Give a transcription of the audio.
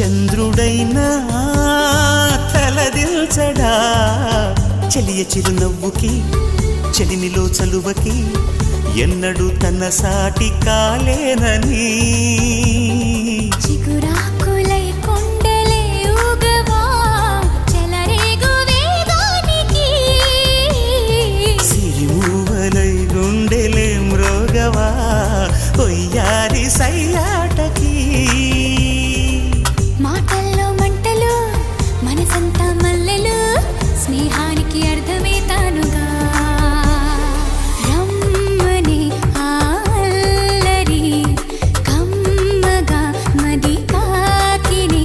చంద్రుడైనా తలదిల్చడా? చలియ చిరునవ్వుకి చలినిలో చలువకి ఎన్నడు తన సాటి కాలేనని. సిరిమూవలై గుండెలే మృగవా ఒయ్య స్నేహానికి అర్థమే